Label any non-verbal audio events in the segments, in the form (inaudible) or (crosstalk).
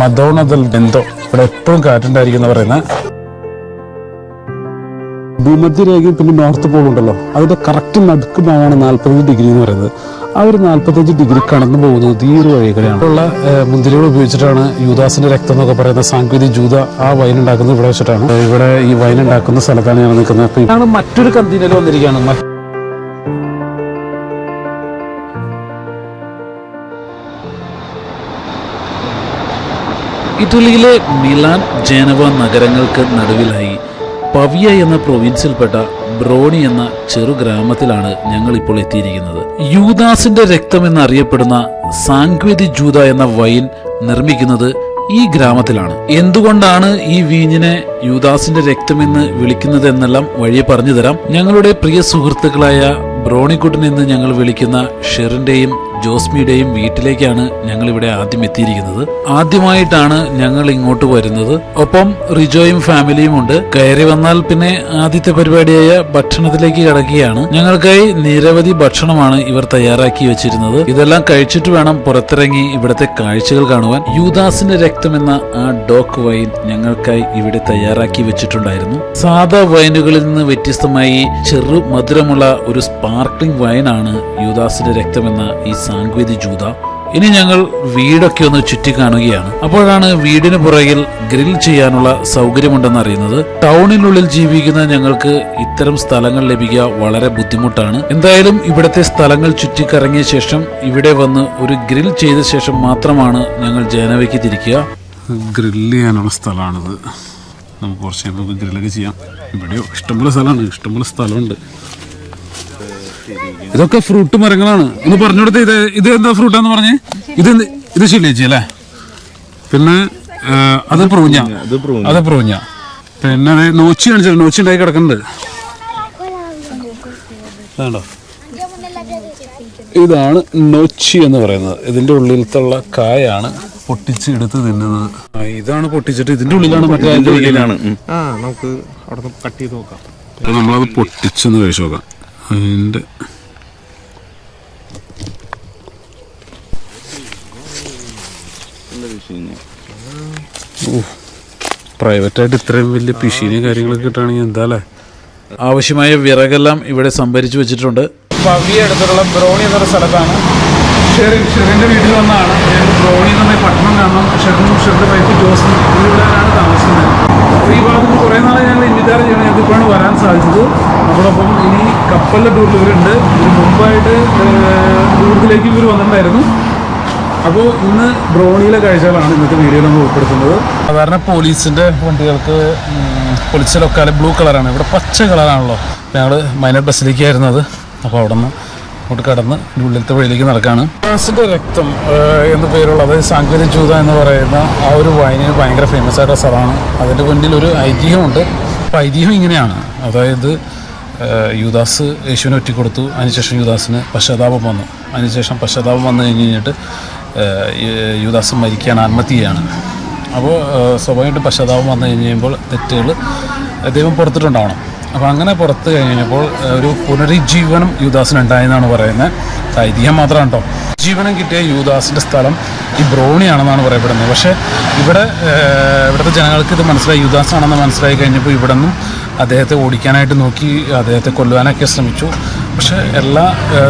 മദോണ ദൽ ബെന്തോ ഇവിടെ എപ്പോഴും കാറ്റുണ്ടായിരിക്കും പറയുന്ന പറയുന്നത് ഭൂമധ്യരേഖയും പിന്നെ നോർത്ത് പോൾ ഉണ്ടല്ലോ. അതിന്റെ കറക്റ്റ് നടുക്ക് ഭാഗമാണ് നാൽപ്പത്തഞ്ച് ഡിഗ്രി എന്ന് പറയുന്നത്. ആ ഒരു നാൽപ്പത്തഞ്ച് ഡിഗ്രി കടന്നു പോകുന്നത് ഈ ഒരു ഉള്ള മുന്തിരികൾ ഉപയോഗിച്ചിട്ടാണ് യൂദാസിന്റെ രക്തം എന്നൊക്കെ പറയുന്ന സാങ്കേതിക ജൂത ആ വൈൻ ഉണ്ടാക്കുന്നത് ഇവിടെ വെച്ചിട്ടാണ്. ഇവിടെ ഈ വൈൻ ഉണ്ടാക്കുന്ന സ്ഥലത്താണ് ഞാൻ നിൽക്കുന്നത്. ഇതാണ് മറ്റൊരു കന്തിനയിൽ വന്നിരിക്കുകയാണ്. ഇറ്റലിയിലെ മിലാൻ ജേനവ നഗരങ്ങൾക്ക് നടുവിലായി പവിയ എന്ന പ്രൊവിൻസിൽപ്പെട്ട ബ്രോണി എന്ന ചെറു ഗ്രാമത്തിലാണ് ഞങ്ങൾ ഇപ്പോൾ എത്തിയിരിക്കുന്നത്. യൂദാസിന്റെ രക്തം എന്നറിയപ്പെടുന്ന സാങ്ക്വേതി ജൂത എന്ന വൈൻ നിർമ്മിക്കുന്നത് ഈ ഗ്രാമത്തിലാണ്. എന്തുകൊണ്ടാണ് ഈ വീഞ്ഞിനെ യൂദാസിന്റെ രക്തമെന്ന് വിളിക്കുന്നത് എന്നെല്ലാം വഴിയെ പറഞ്ഞു തരാം ഞങ്ങളുടെ പ്രിയ സുഹൃത്തുക്കളായ ബ്രോണിക്കുട്ടൻ എന്ന് ഞങ്ങൾ വിളിക്കുന്ന ഷെറിന്റെയും ജോസ്മിയുടെയും വീട്ടിലേക്കാണ് ഞങ്ങൾ ഇവിടെ ആദ്യം എത്തിയിരിക്കുന്നത്. ആദ്യമായിട്ടാണ് ഞങ്ങൾ ഇങ്ങോട്ട് വരുന്നത്. ഒപ്പം റിജോയും ഫാമിലിയും ഉണ്ട്. കയറി വന്നാൽ പിന്നെ ആദ്യത്തെ പരിപാടിയായ ഭക്ഷണത്തിലേക്ക് കടക്കുകയാണ്. ഞങ്ങൾക്കായി നിരവധി ഭക്ഷണമാണ് ഇവർ തയ്യാറാക്കി വെച്ചിരുന്നത്. ഇതെല്ലാം കഴിച്ചിട്ട് വേണം പുറത്തിറങ്ങി ഇവിടുത്തെ കാഴ്ചകൾ കാണുവാൻ. യൂദാസിന്റെ രക്തം എന്ന ആ ഡോക്ക് വൈൻ ഞങ്ങൾക്കായി ഇവിടെ തയ്യാറാക്കി വെച്ചിട്ടുണ്ടായിരുന്നു. സാധാ വൈനുകളിൽ നിന്ന് വ്യത്യസ്തമായി ചെറു മധുരമുള്ള ഒരു സ്പാർക്ലിംഗ് വൈനാണ് യൂദാസിന്റെ രക്തം എന്ന ഈ സാങ്ക്വേതി ജൂത. ഇനി ഞങ്ങൾ വീടൊക്കെ ഒന്ന് ചുറ്റിക്കാണുകയാണ് അപ്പോഴാണ് വീടിന് പുറകിൽ ഗ്രിൽ ചെയ്യാനുള്ള സൗകര്യമുണ്ടെന്ന് അറിയുന്നത്. ടൗണിനുള്ളിൽ ജീവിക്കുന്ന ഞങ്ങൾക്ക് ഇത്തരം സ്ഥലങ്ങൾ ലഭിക്കുക വളരെ ബുദ്ധിമുട്ടാണ്. എന്തായാലും ഇവിടുത്തെ സ്ഥലങ്ങൾ ചുറ്റിക്കറങ്ങിയ ശേഷം ഇവിടെ വന്ന് ഒരു ഗ്രിൽ ചെയ്ത ശേഷം മാത്രമാണ് ഞങ്ങൾ ജനവയ്ക്ക് തിരിക്കുക ഗ്രില്ല് ചെയ്യാനുള്ള സ്ഥലമാണിത്. നമുക്ക് കുറച്ച് ഗ്രില്ലൊക്കെ ചെയ്യാം. ഇവിടെയോ? ഇഷ്ടംപോലെ സ്ഥലമാണ് ഇഷ്ടംപോലെ സ്ഥലമുണ്ട്. ഇതൊക്കെ ഫ്രൂട്ട് മരങ്ങളാണ്. ഒന്ന് പറഞ്ഞു കൊടുത്ത് ഇത് ഇത് എന്താ ഫ്രൂട്ടാന്ന് പറഞ്ഞേ? ഇത് ഇത് ശിലേച്ചി അല്ലേ? പിന്നെ അത് പ്രൂഞ്ഞ. അത് പ്രൂഞ്ഞ. പിന്നെ അത് നോച്ചി കാണിച്ചു നോച്ചി ഉണ്ടായി കിടക്കുന്നുണ്ട് വേണ്ടോ ഇതാണ് നോച്ചി എന്ന് പറയുന്നത്. ഇതിന്റെ ഉള്ളിലത്തുള്ള കായാണ് പൊട്ടിച്ച് എടുത്ത് തിന്നുന്നത്. ഇതാണ് പൊട്ടിച്ചിട്ട് ഇതിന്റെ ഉള്ളിലാണ് മറ്റേ അതിന്റെ ഉള്ളിലാണ്. ആ നമുക്ക് അവിടെ കട്ട് ചെയ്ത് നോക്കാം. നമ്മളത് പൊട്ടിച്ചൊന്ന് കഴിച്ചു നോക്കാം. അതിന്റെ പ്രൈവറ്റായിട്ട് ഇത്രയും വലിയ പിശീനും കാര്യങ്ങളൊക്കെ കിട്ടുകയാണെങ്കിൽ എന്താ അല്ലേ ആവശ്യമായ വിറകെല്ലാം ഇവിടെ സംഭരിച്ചു വെച്ചിട്ടുണ്ട്. പവിയ അടുത്തുള്ള ബ്രോണി എന്നൊരു സ്ഥലത്താണ്. ഷെറിൻ ഷെറിന്റെ വീട്ടിൽ വന്നാണ്. ഞാൻ ബ്രോണി എന്ന് പറഞ്ഞ പട്ടണം കാണണം. ഷെറിനും ഷെറിന്റെ വൈഫ് ജോസും ഇവിടെയാണ് താമസിക്കുന്നത്. അപ്പോൾ ഈ ഭാഗത്ത് കുറേ നാളെ ഞങ്ങൾ ഇന്ത്യക്കാർ ചെയ്യണം. ഞങ്ങൾക്ക് ഇപ്പോഴാണ് വരാൻ സാധിച്ചത്. നമ്മളൊപ്പം ഇനി കപ്പലിലെ ടൂറിൽ ഇവരുണ്ട്. ഇതിന് മുമ്പായിട്ട് ടൂറിലേക്ക് ഇവർ വന്നിട്ടുണ്ടായിരുന്നു. അപ്പോൾ ഇന്ന് ബ്രോണിയിലെ കാഴ്ചകളാണ് ഇന്നത്തെ വീഡിയോയിൽ നമ്മൾ ഉൾപ്പെടുത്തുന്നത്. സാധാരണ പോലീസിന്റെ വണ്ടികൾക്ക് ലൊക്കാലെ ബ്ലൂ കളറാണ്. ഇവിടെ പച്ച കളറാണല്ലോ. ഞങ്ങൾ മൈനർ ബസ്സിലേക്ക് ആയിരുന്നത് അപ്പോൾ അവിടെ നിന്ന് അങ്ങോട്ട് കടന്ന് ഉള്ളിലത്തെ വഴിയിലേക്ക് നടക്കുകയാണ് ഫ്രാൻസിന്റെ രക്തം എന്ന പേരുള്ള അതായത് സാങ്കേതിക ചൂത എന്ന് പറയുന്ന ആ ഒരു വൈനിന് ഭയങ്കര ഫേമസ് ആയിട്ടുള്ള സ്ഥലമാണ്. അതിന്റെ മുന്നിൽ ഒരു ഐതിഹ്യമുണ്ട്. അപ്പോൾ ഐതിഹ്യം ഇങ്ങനെയാണ്. അതായത് യുദാസ് യേശുവിനെ ഒറ്റിക്കൊടുത്തു. അതിനുശേഷം യുദാസിന് പശ്ചാത്താപം വന്നു. അതിനുശേഷം പശ്ചാത്താപം വന്നു കഴിഞ്ഞ് കഴിഞ്ഞിട്ട് ഏഹ്, മരിക്കാൻ യുദാസ് മരിക്കുകയാണ് ആത്മഹത്യ അപ്പോൾ സ്വാഭാവികമായിട്ടും പശ്ചാത്താപം വന്നു കഴിഞ്ഞ് കഴിയുമ്പോൾ തെറ്റുകൾ ദൈവം പുറത്തിട്ടുണ്ടാവണം. അപ്പോൾ അങ്ങനെ പുറത്ത് കഴിഞ്ഞപ്പോൾ ഒരു പുനരുജ്ജീവനം യുദാസിന് ഉണ്ടായെന്നാണ് പറയുന്നത് ഐതിഹ്യം മാത്രമാണ് കേട്ടോ. ജീവനം കിട്ടിയ യുദാസിന്റെ സ്ഥലം ഈ ബ്രോണിയാണെന്നാണ് പറയപ്പെടുന്നത്. പക്ഷേ ഇവിടെ ഇവിടുത്തെ ജനങ്ങൾക്ക് ഇത് മനസ്സിലായി. യുദാസ് ആണെന്ന് മനസ്സിലായി കഴിഞ്ഞപ്പോൾ ഇവിടെ നിന്നും അദ്ദേഹത്തെ ഓടിക്കാനായിട്ട് നോക്കി അദ്ദേഹത്തെ കൊല്ലുവാനൊക്കെ ശ്രമിച്ചു. പക്ഷേ എല്ലാ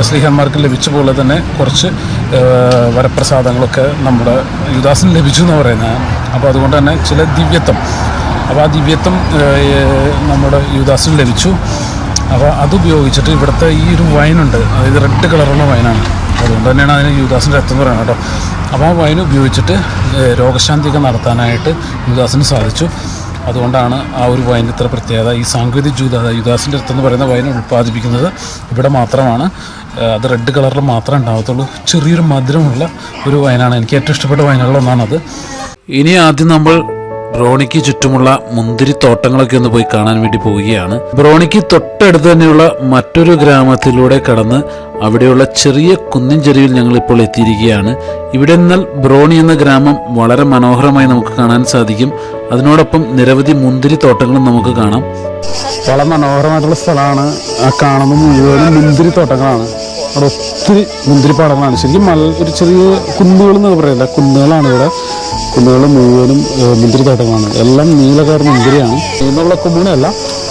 ശ്രീഹന്മാർക്കും ലഭിച്ച പോലെ തന്നെ കുറച്ച് വരപ്രസാദങ്ങളൊക്കെ നമ്മുടെ യുദാസിന് ലഭിച്ചു എന്ന് പറയുന്നത് അപ്പോൾ അതുകൊണ്ട് തന്നെ ചില ദിവ്യത്വം. അപ്പോൾ ആ ദിവ്യത്വം നമ്മുടെ യുദാസിന് ലഭിച്ചു. അപ്പോൾ അതുപയോഗിച്ചിട്ട് ഇവിടുത്തെ ഈ ഒരു വൈനുണ്ട് അതായത് റെഡ് കളറുള്ള വൈനാണ് അതുകൊണ്ട് തന്നെയാണ് അതിന് യുദാസിന്റെ രക്തം എന്ന് പറയുന്നത് കേട്ടോ. അപ്പോൾ ആ വൈൻ ഉപയോഗിച്ചിട്ട് രോഗശാന്തിയൊക്കെ നടത്താനായിട്ട് യുദാസിന് സാധിച്ചു. അതുകൊണ്ടാണ് ആ ഒരു വൈൻ ഇത്ര പ്രത്യേകത. ഈ സാങ്കേതിക ജൂത യുദാസിന്റെ അടുത്തെന്ന് പറയുന്ന വൈൻ ഉൽപ്പാദിപ്പിക്കുന്നത് ഇവിടെ മാത്രമാണ്. അത് റെഡ് കളറിൽ മാത്രമേ ഉണ്ടാകത്തുള്ളൂ ചെറിയൊരു മധുരമുള്ള ഒരു വൈനാണ്. എനിക്ക് ഏറ്റവും ഇഷ്ടപ്പെട്ട വൈനുകളൊന്നാണത് ഇനി ആദ്യം നമ്മൾ ബ്രോണിക്ക് ചുറ്റുമുള്ള മുന്തിരിത്തോട്ടങ്ങളൊക്കെ ഒന്ന് പോയി കാണാൻ വേണ്ടി പോവുകയാണ്. ബ്രോണിക്ക് തൊട്ടടുത്ത് തന്നെയുള്ള മറ്റൊരു ഗ്രാമത്തിലൂടെ കടന്ന് അവിടെയുള്ള ചെറിയ കുന്നിൻ ചെരുവിൽ ഞങ്ങൾ ഇപ്പോൾ എത്തിയിരിക്കുകയാണ്. ഇവിടെ നിന്നാൽ ബ്രോണി എന്ന ഗ്രാമം വളരെ മനോഹരമായി നമുക്ക് കാണാൻ സാധിക്കും. അതിനോടൊപ്പം നിരവധി മുന്തിരി തോട്ടങ്ങളും നമുക്ക് കാണാം. വളരെ മനോഹരമായിട്ടുള്ള സ്ഥലമാണ്. കാണുന്ന മുഴുവനും മുന്തിരി തോട്ടങ്ങളാണ്. അവിടെ ഒത്തിരി മുന്തിരിപ്പാടങ്ങളാണ് ശരിക്കും മല ഒരു ചെറിയ കുന്നുകൾ എന്നൊക്കെ പറയില്ല. കുന്നുകളാണ് ഇവിടെ. കുന്നുകൾ മുഴുവനും മുന്തിരി തോട്ടങ്ങളാണ്. എല്ലാം നീലക്കാർ മുന്തിരിയാണ്. എന്നുള്ള കൊമ്മൂണല്ല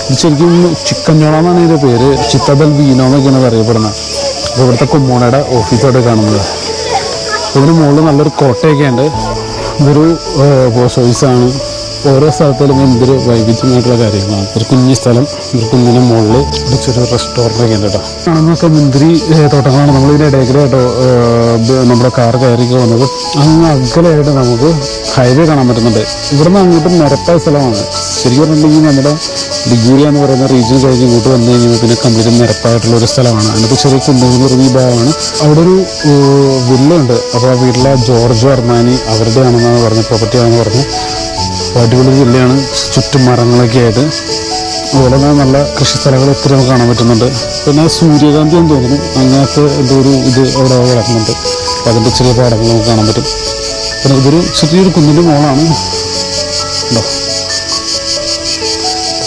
ഇത് ശരിക്കും ചിക്കൻജോള എന്നാണ് ഇതിന്റെ പേര്. ചിത്തബൽ വീനോ എന്നൊക്കെയാണ് അറിയപ്പെടുന്നത് അപ്പോൾ ഇവിടുത്തെ കൊമ്മൂണയുടെ ഓഫീസോടെ കാണുന്നത്. ഇതിന് മുകളിൽ നല്ലൊരു കോട്ടയൊക്കെ ഉണ്ട് ഇതൊരു പോസ്റ്റ് ഓഫീസാണ് ഓരോ സ്ഥലത്തിലും എന്തൊരു വൈവിധ്യമായിട്ടുള്ള കാര്യങ്ങളാണ്. ഒരു കുഞ്ഞു സ്ഥലം ഒരു കുഞ്ഞിന് മുകളിൽ ഒരു ചെറിയ റെസ്റ്റോറന്റ് ഒക്കെ ഉണ്ട് കേട്ടോ. കാണുന്നതൊക്കെ മുന്തിരി തോട്ടങ്ങളാണ് നമ്മൾ ഇടയ്ക്കിടെ കേട്ടോ നമ്മുടെ കാർ കയറിയൊക്കെ വന്നത്. അങ്ങ് അകലെയായിട്ട് നമുക്ക് ഹൈവേ കാണാൻ പറ്റുന്നുണ്ട്. ഇവിടുന്ന് അങ്ങോട്ട് നിരപ്പായ സ്ഥലമാണ്. ശരിക്കും പറഞ്ഞിട്ടുണ്ടെങ്കിൽ നമ്മുടെ ഡിഗ്രി എന്ന് പറയുന്ന റീജിയൻ കഴിഞ്ഞ് ഇങ്ങോട്ട് വന്നു കഴിഞ്ഞാൽ പിന്നെ കംപ്ലീറ്റ് നിരപ്പായിട്ടുള്ള ഒരു സ്ഥലമാണ്. അതിനകത്ത് ചെറിയ കുന്നുകൾ ഇറങ്ങിയ ഭാഗമാണ്. അവിടെ ഒരു വില്ലുണ്ട് അപ്പോൾ ആ വീട്ടിലെ ജോർജ് അർമാനി അവരുടെ ആണെന്നാണ് പറഞ്ഞത് പ്രോപ്പർട്ടി ആണെന്ന് പറഞ്ഞു അടിപൊളി ജില്ലയാണ് ചുറ്റും മരങ്ങളൊക്കെ ആയിട്ട് അതുപോലെ തന്നെ നല്ല കൃഷി സ്ഥലങ്ങൾ ഒത്തിരി നമുക്ക് കാണാൻ പറ്റുന്നുണ്ട്. പിന്നെ സൂര്യകാന്തി എന്ന് തോന്നുന്നു. അങ്ങനത്തെ എന്തോ ഒരു ഇത് അവിടെ കിടക്കുന്നുണ്ട് അപ്പോൾ അതിന്റെ ചെറിയ പാടങ്ങൾ നമുക്ക് കാണാൻ പറ്റും. പിന്നെ ഇതൊരു ചെറിയൊരു കുന്നിന്റെ മോളാണ്. ഉണ്ടോ?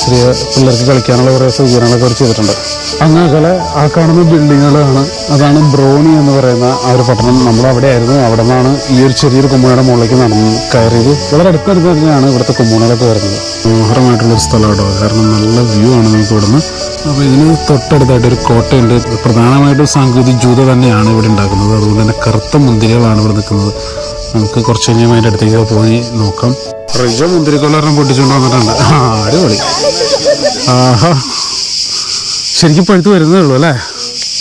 ചെറിയ പിള്ളേർക്ക് കളിക്കാനുള്ള കുറേ സൗകര്യങ്ങളൊക്കെ അവർ ചെയ്തിട്ടുണ്ട്. അങ്ങകലെ ആ കാണുന്ന ബിൽഡിങ്ങുകളാണ്. അതാണ് ബ്രോണി എന്ന് പറയുന്ന ആ ഒരു പട്ടണം. നമ്മൾ അവിടെ ആയിരുന്നു അവിടെ നിന്നാണ് ഈ ഒരു ചെറിയൊരു കുമ്മൂണയുടെ മുകളിലേക്ക് നടന്ന് കയറിയത്. വളരെ അടുത്തടുത്ത് തന്നെയാണ് ഇവിടുത്തെ കുമ്മൂണകളൊക്കെ വരുന്നത്. മനോഹരമായിട്ടുള്ളൊരു സ്ഥലം കേട്ടോ. കാരണം നല്ല വ്യൂ ആണ് നമുക്ക് ഇവിടുന്ന്. അപ്പോൾ ഇതിന് തൊട്ടടുത്തായിട്ട് ഒരു കോട്ടയുണ്ട്. പ്രധാനമായിട്ടും സാങ്കേതിക ജൂത തന്നെയാണ് ഇവിടെ ഉണ്ടാക്കുന്നത്. അതുകൊണ്ട് തന്നെ കറുത്ത മുന്തിരികളാണ് ഇവിടെ നിൽക്കുന്നത്. നമുക്ക് കുറച്ച് കഴിഞ്ഞാൽ അതിന്റെ അടുത്തേക്ക് പോയി നോക്കാം. റിജോ മുന്തിരിക്കൊല്ലം പൊട്ടിച്ചുകൊണ്ട് വന്നിട്ടുണ്ട്. അടിപൊളി. ആഹാ. ശരിക്കും പഴുത്ത് വരുന്നേ ഉള്ളൂ അല്ലേ?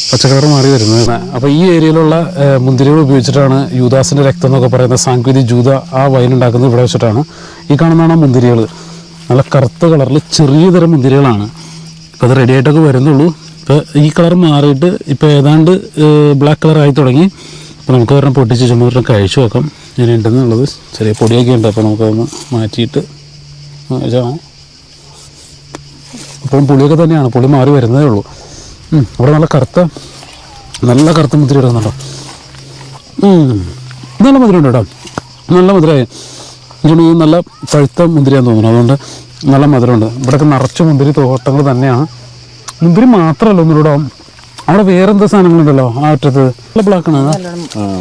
പച്ചക്കളർ മാറി വരുന്നത്. അപ്പോൾ ഈ ഏരിയയിലുള്ള മുന്തിരികൾ ഉപയോഗിച്ചിട്ടാണ് യൂദാസിന്റെ രക്തം എന്നൊക്കെ പറയുന്ന സാങ്കേതിക ജൂത ആ വൈൻ ഉണ്ടാക്കുന്നത് ഇവിടെ വെച്ചിട്ടാണ്. ഈ കാണുന്നതാണ് മുന്തിരികൾ. നല്ല കറുത്ത കളറിൽ ചെറിയ തരം മുന്തിരികളാണ്. ഇപ്പോൾ അത് റെഡി ആയിട്ടൊക്കെ വരുന്നുള്ളൂ. ഇപ്പോൾ ഈ കളർ മാറിയിട്ട് ഇപ്പോൾ ഏതാണ്ട് ബ്ലാക്ക് കളർ ആയി തുടങ്ങി. അപ്പോൾ നമുക്ക് ഒരെണ്ണം പൊട്ടിച്ച് ഒരെണ്ണം കഴിച്ചു നോക്കാം. ഇങ്ങനെ ഉണ്ടെന്നുള്ളത് ചെറിയ പൊടിയൊക്കെ ഉണ്ട്. അപ്പോൾ നമുക്കതൊന്ന് മാറ്റിയിട്ട് ഇപ്പോഴും പുളിയൊക്കെ തന്നെയാണ്. പുളി മാറി വരുന്നതേ ഉള്ളൂ. അവിടെ ഇവിടെ നല്ല കറുത്ത നല്ല കറുത്ത മുതിരി ഇടുന്നുണ്ടോ നല്ല മധുരമുണ്ട് കേട്ടോ. നല്ല മധുരമായി. എനിക്ക് നല്ല പഴുത്ത മുന്തിരിയാന്ന് തോന്നുന്നു. അതുകൊണ്ട് നല്ല മധുരമുണ്ട്. ഇവിടെയൊക്കെ നിറച്ച് മുന്തിരി തോട്ടങ്ങൾ തന്നെയാണ്. മുന്തിരി മാത്രമല്ല ഒന്നിലൂടെ അവിടെ വേറെ എന്താ സാധനങ്ങളുണ്ടല്ലോ ആ അറ്റത്ത്? നല്ല ബ്ലാക്കാണ്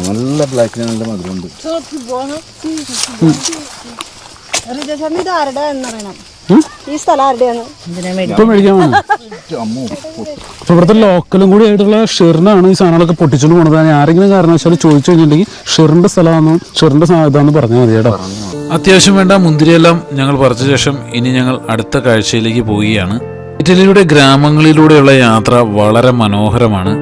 നല്ല ബ്ലാക്കിന് നല്ല മധുരമുണ്ട്. റിജേഷൻ ഇത് ആരുടെ എന്നറിയണം ഈ സ്ഥലം ആരുടെയാണ്? ഇപ്പം മേടിക്കാൻ വേണം അപ്പൊ ഇവിടുത്തെ ലോക്കലും കൂടി ആയിട്ടുള്ള ഷെറിനാണ് ഈ സാധനങ്ങളൊക്കെ പൊട്ടിച്ചുകൊണ്ട് പോണത്. ഞാൻ ആരെങ്കിലും കാരണവശാൽ ചോദിച്ചു കഴിഞ്ഞിട്ടുണ്ടെങ്കിൽ ഷെറിന്റെ സ്ഥലമാണെന്നും ഷെറിന്റെ ഇതാന്ന് പറഞ്ഞാൽ മതി കേട്ടോ. അത്യാവശ്യം വേണ്ട മുന്തിരിയെല്ലാം ഞങ്ങൾ പറിച്ച ശേഷം ഇനി ഞങ്ങൾ അടുത്ത കാഴ്ചയിലേക്ക് പോവുകയാണ്. ഇറ്റലിയുടെ ഗ്രാമങ്ങളിലൂടെയുള്ള യാത്ര വളരെ മനോഹരമാണ്.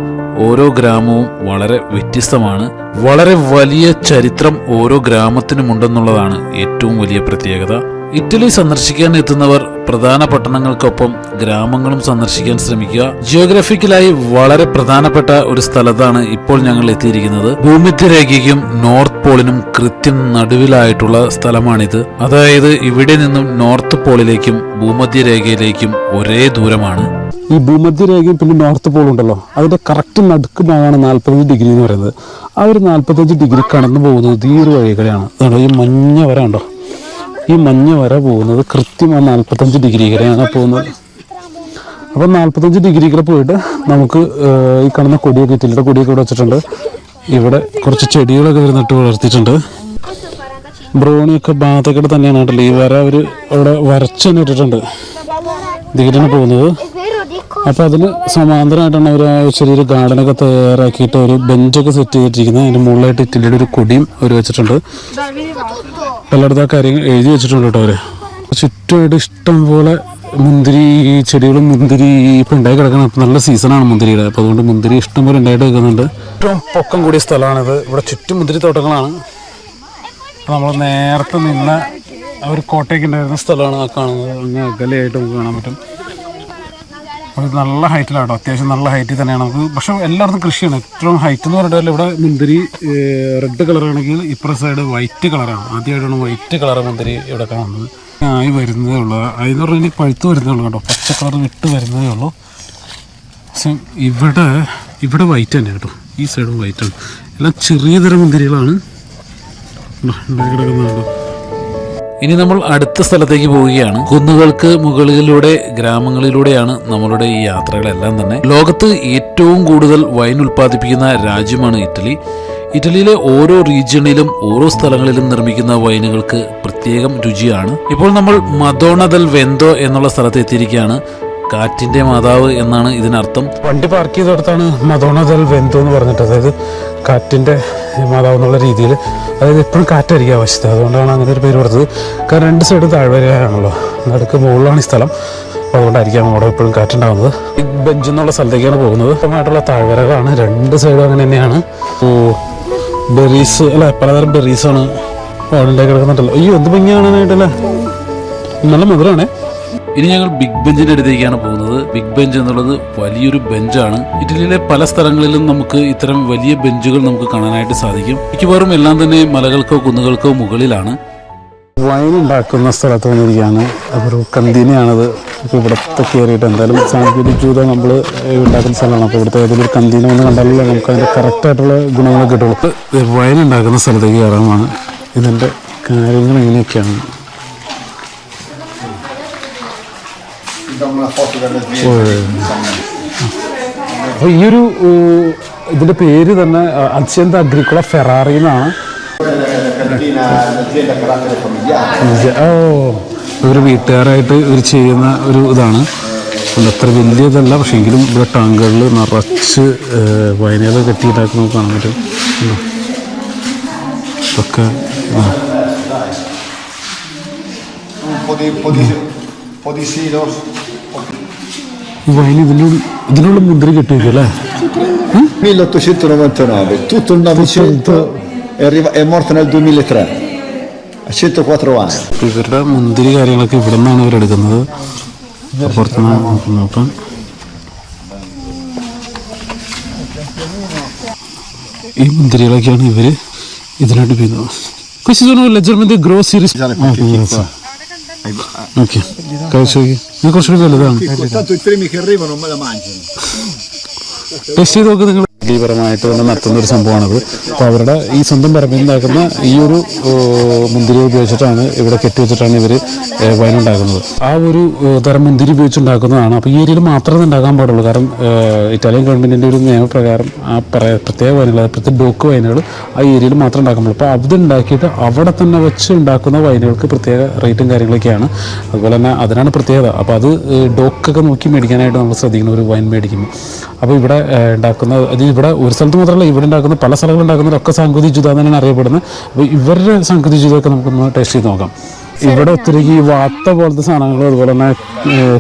ഓരോ ഗ്രാമവും വളരെ വ്യത്യസ്തമാണ്. വളരെ വലിയ ചരിത്രം ഓരോ ഗ്രാമത്തിനുമുണ്ടെന്നുള്ളതാണ് ഏറ്റവും വലിയ പ്രത്യേകത. ഇറ്റലി സന്ദർശിക്കാൻ എത്തുന്നവർ പ്രധാന പട്ടണങ്ങൾക്കൊപ്പം ഗ്രാമങ്ങളും സന്ദർശിക്കാൻ ശ്രമിക്കുക. ജിയോഗ്രഫിക്കലായി വളരെ പ്രധാനപ്പെട്ട ഒരു സ്ഥലത്താണ് ഇപ്പോൾ ഞങ്ങൾ എത്തിയിരിക്കുന്നത്. ഭൂമിത്യരേഖയ്ക്കും നോർത്ത് പോളിനും കൃത്യം നടുവിലായിട്ടുള്ള സ്ഥലമാണിത്. അതായത് ഇവിടെ നിന്നും നോർത്ത് പോളിലേക്കും ഭൂമധ്യരേഖയിലേക്കും ഒരേ ദൂരമാണ്. ഈ ഭൂമധ്യരേഖയും പിന്നെ നോർത്ത് പോൾ ഉണ്ടല്ലോ. അതിന്റെ കറക്റ്റ് നടുക്ക് ഭാഗമാണ് നാൽപ്പത്തഞ്ച് ഡിഗ്രി എന്ന് പറയുന്നത്. ആ ഒരു നാൽപ്പത്തഞ്ച് ഡിഗ്രി കടന്നു പോകുന്നത് ഈ ഒരു വഴികളെയാണ് ഈ മഞ്ഞ വര ഉണ്ടോ ഈ മഞ്ഞ വര പോകുന്നത് കൃത്യം ആ നാൽപ്പത്തഞ്ച് ഡിഗ്രികളെയാണ് പോകുന്നത്. അപ്പം നാൽപ്പത്തഞ്ച് ഡിഗ്രികൾ പോയിട്ട് നമുക്ക് ഈ കാണുന്ന കൊടിയൊക്കെ ഇറ്റലിയുടെ കൊടിയൊക്കെ ഇവിടെ വെച്ചിട്ടുണ്ട്. ഇവിടെ കുറച്ച് ചെടികളൊക്കെ ഇവർ നട്ട് വളർത്തിയിട്ടുണ്ട്. ബ്രോണിയൊക്കെ ബാധക്കട തന്നെയാണ് കേട്ടല്ലോ ഈ വര അവർ അവിടെ വരച്ച് തന്നെ ഇട്ടിട്ടുണ്ട്. ഇതിലാണ് പോകുന്നത്. അപ്പോൾ അതിന് സമാന്തരമായിട്ടാണ് ആ ചെറിയൊരു ഗാർഡനൊക്കെ തയ്യാറാക്കിയിട്ട് ഒരു ബെഞ്ചൊക്കെ സെറ്റ് ചെയ്തിട്ടിരിക്കുന്നത് അതിന്റെ മുകളിലായിട്ട് ഇറ്റലിയുടെ ഒരു കൊടിയും അവർ വെച്ചിട്ടുണ്ട്. എല്ലായിടത്തും ആ കാര്യങ്ങൾ എഴുതി വെച്ചിട്ടുണ്ട് കേട്ടോ അവർ ചുറ്റുമായിട്ട് ഇഷ്ടം പോലെ മുന്തിരി ചെടികളും മുന്തിരി ഇപ്പം ഉണ്ടായി കിടക്കണം അപ്പം നല്ല സീസണാണ് മുന്തിരിയുടെ. അപ്പോൾ അതുകൊണ്ട് മുന്തിരി ഇഷ്ടം പോലെ ഉണ്ടായിട്ട് വെക്കുന്നുണ്ട്. ഏറ്റവും പൊക്കം കൂടിയ സ്ഥലമാണിത്. ഇവിടെ ചുറ്റും മുന്തിരി തോട്ടങ്ങളാണ്. നമ്മൾ നേരത്തെ നിന്ന് ആ ഒരു കോട്ടയ്ക്ക് ഉണ്ടായിരുന്ന സ്ഥലമാണ് ആ കാണുന്നത്. അങ്ങ് അകലെയായിട്ട് നമുക്ക് കാണാൻ പറ്റും. അപ്പോൾ ഇത് നല്ല കേട്ടോ അത്യാവശ്യം നല്ല ഹൈറ്റിൽ തന്നെയാണ്. നമുക്ക് പക്ഷേ എല്ലായിടത്തും കൃഷിയാണ്. ഏറ്റവും ഹൈറ്റ് എന്ന് പറഞ്ഞാൽ ഇവിടെ മുന്തിരി റെഡ് കളറാണെങ്കിൽ ഇപ്പുറ സൈഡ് വൈറ്റ് കളറാണ് ആദ്യമായിട്ടാണ് വൈറ്റ് കളർ മുന്തിരി ഇവിടെ കാണുന്നത് ആയി വരുന്നതേ ഉള്ളൂ. അതെന്ന് പറഞ്ഞാൽ ഇനി പഴുത്ത് വരുന്നതേ ഉള്ളൂ കേട്ടോ. പച്ച കളർ വിട്ട് വരുന്നതേ ഉള്ളൂ. പക്ഷേ ഇവിടെ ഇവിടെ വൈറ്റ് തന്നെ കേട്ടോ. ഈ സൈഡും വൈറ്റാണ് എല്ലാം ചെറിയ തരം മുന്തിരികളാണ്. ഉണ്ടോ, ഉണ്ടായി കിടക്കുന്നതുണ്ടോ ഇനി നമ്മൾ അടുത്ത സ്ഥലത്തേക്ക് പോവുകയാണ്. കുന്നുകൾക്ക് മുകളിലൂടെ ഗ്രാമങ്ങളിലൂടെയാണ് നമ്മളുടെ ഈ യാത്രകളെല്ലാം തന്നെ. ലോകത്ത് ഏറ്റവും കൂടുതൽ വൈൻ ഉൽപ്പാദിപ്പിക്കുന്ന രാജ്യമാണ് ഇറ്റലി. ഇറ്റലിയിലെ ഓരോ റീജിയണിലും ഓരോ സ്ഥലങ്ങളിലും നിർമ്മിക്കുന്ന വൈനുകൾക്ക് പ്രത്യേകം രുചിയാണ്. ഇപ്പോൾ നമ്മൾ മദോണ ദൽ വെന്തോ എന്നുള്ള സ്ഥലത്ത് എത്തിയിരിക്കുകയാണ്. കാറ്റിന്റെ മാതാവ് എന്നാണ് ഇതിനർത്ഥം. വണ്ടി പാർക്ക് ചെയ്തെടുത്താണ് മദോണ ദൽ വെന്തോ എന്ന് പറഞ്ഞിട്ട്. അതായത് കാറ്റിന്റെ മാതാവ് രീതിയിൽ. അതായത് എപ്പോഴും കാറ്റായിരിക്കും ആവശ്യത്തെ. അതുകൊണ്ടാണ് അങ്ങനെ ഒരു പേര് കൊടുത്തത് കാരണം രണ്ട് സൈഡും താഴ്വരയാണല്ലോ നടുക്ക് മുകളിലാണ് ഈ സ്ഥലം. അപ്പോൾ അതുകൊണ്ടായിരിക്കാം അവിടെ എപ്പോഴും കാറ്റുണ്ടാകുന്നത്. ബിഗ് ബെഞ്ച് എന്നുള്ള സ്ഥലത്തേക്കാണ് പോകുന്നത്. വ്യക്തമായിട്ടുള്ള താഴ്വരകളാണ്. രണ്ട് സൈഡും അങ്ങനെ തന്നെയാണ്. ബെറീസ് അല്ല പലതരം ബെറീസാണ് അവിടെ കിടക്കുന്നുണ്ടല്ലോ. അയ്യോ എന്ത് ഭംഗിയാണെന്നായിട്ടല്ലേ നല്ല മധുരമാണേ ഇനി ഞങ്ങൾ ബിഗ് ബെഞ്ചിന്റെ അടുത്തേക്കാണ് പോകുന്നത്. ബിഗ് ബെഞ്ച് എന്നുള്ളത് വലിയൊരു ബെഞ്ചാണ്. ഇറ്റലിയിലെ പല സ്ഥലങ്ങളിലും നമുക്ക് ഇത്തരം വലിയ ബെഞ്ചുകൾ നമുക്ക് കാണാനായിട്ട് സാധിക്കും. മിക്കവാറും എല്ലാം തന്നെ മലകൾക്കോ കുന്നുകൾക്കോ മുകളിലാണ്. വൈൻ ഉണ്ടാക്കുന്ന സ്ഥലത്ത് വന്നിരിക്കുകയാണ്. അതൊരു കന്തീനയാണത് ഇപ്പോൾ ഇവിടുത്തെ കയറിയിട്ട് എന്തായാലും സാങ്കേതിക ജൂത നമ്മൾ ഉണ്ടാക്കുന്ന സ്ഥലമാണ്. അപ്പോൾ ഇവിടുത്തെ ഏതെങ്കിലും ഒരു കന്തീന ഒന്ന് കണ്ടാലല്ലേ നമുക്ക് അതിന്റെ കറക്റ്റായിട്ടുള്ള ഗുണങ്ങൾ കിട്ടുള്ളൂ. വൈൻ ഉണ്ടാക്കുന്ന സ്ഥലത്തേക്ക് കയറാമാണ് ഇതിന്റെ കാര്യങ്ങൾ എങ്ങനെയൊക്കെയാണ് അപ്പോൾ ഈ ഒരു ഇതിന്റെ ഇതിന്റെ പേര് തന്നെ അച്യന്ത അഗ്രിക്കുള ഫെറാറി എന്നാണ്. ഓ ഒരു വീട്ടുകാരായിട്ട് ഇവർ ചെയ്യുന്ന ഒരു ഇതാണ്. അത്ര വലിയതല്ല പക്ഷേ എങ്കിലും ഇവിടെ ടാങ്കുകളിൽ നിറച്ച് വയനാട് കെട്ടിയിട്ടാക്കി നമുക്ക് കാണാൻ പറ്റും? ഇതൊക്കെ ഇതാണ്. ഈ വയന് ഇതിനുള്ള ഇതിനുള്ള മുദ്ര കെട്ടിയിരിക്കും അല്ലേ 1899, tutto il Novecento è, arriva- è morto nel 2003, a 104 anni. ഇവരുടെ മുന്തിരി കാര്യങ്ങളൊക്കെ ഇവിടെ നിന്നാണ് ഇവരെടുക്കുന്നത് പുറത്തുനിന്ന് നോക്കാം നോക്കാം ഈ മുന്തിരികളൊക്കെയാണ് ഇവർ ഇതിനായിട്ട് ഉപയോഗിക്കുന്നത് Questi sono leggermente grossi rispetto okay കഴിച്ചു നോക്കി Nel corso di quello, tanto i tremi che arrivano me la mangiano. നിങ്ങൾ തന്നെ നടത്തുന്ന ഒരു സംഭവമാണത്. അപ്പോൾ അവരുടെ ഈ സ്വന്തം പറമ്പിൽ ഉണ്ടാക്കുന്ന ഈ ഒരു മുന്തിരി ഉപയോഗിച്ചിട്ടാണ് ഇവിടെ കെട്ടിവെച്ചിട്ടാണ് ഇവർ വൈൻ ഉണ്ടാക്കുന്നത് ആ ഒരു തരം മുന്തിരി ഉപയോഗിച്ചുണ്ടാക്കുന്നതാണ്. അപ്പോൾ ഈ ഏരിയയിൽ മാത്രമേ ഉണ്ടാക്കാൻ പാടുള്ളൂ. കാരണം ഇറ്റാലിയൻ ഗവൺമെന്റിന്റെ ഒരു നിയമപ്രകാരം ആ പറയ പ്രത്യേക വൈനുകൾ പ്രത്യേക ഡോക്ക് വൈനുകൾ ആ ഏരിയയിൽ മാത്രം ഉണ്ടാക്കാൻ പാടുള്ളൂ അപ്പോൾ അതുണ്ടാക്കിയിട്ട് അവിടെ തന്നെ വെച്ച് ഉണ്ടാക്കുന്ന വൈനുകൾക്ക് പ്രത്യേക റേറ്റും കാര്യങ്ങളൊക്കെയാണ്. അതുപോലെ തന്നെ അതിനാണ് പ്രത്യേകത. അപ്പോൾ അത് ഡോക്കൊക്കെ നോക്കി മേടിക്കാനായിട്ട് നമ്മൾ ശ്രദ്ധിക്കണം ഒരു വൈൻ മേടിക്കുമ്പോൾ. അപ്പോൾ ഇവിടെ ഉണ്ടാക്കുന്ന അത് ഇവിടെ ഒരു സ്ഥലത്ത് മാത്രമല്ല ഇവിടെ ഉണ്ടാക്കുന്ന പല സ്ഥലങ്ങളിൽ ഉണ്ടാക്കുന്നതൊക്കെ സാങ്കേതിക ജുത എന്നാണ് അറിയപ്പെടുന്നത്. അപ്പോൾ ഇവരുടെ സാങ്കേതിക ജുതമൊക്കെ നമുക്കൊന്ന് ടേസ്റ്റ് ചെയ്ത് നോക്കാം. ഇവിടെ ഒത്തിരി ഈ വാത്ത പോലത്തെ സാധനങ്ങൾ അതുപോലെ തന്നെ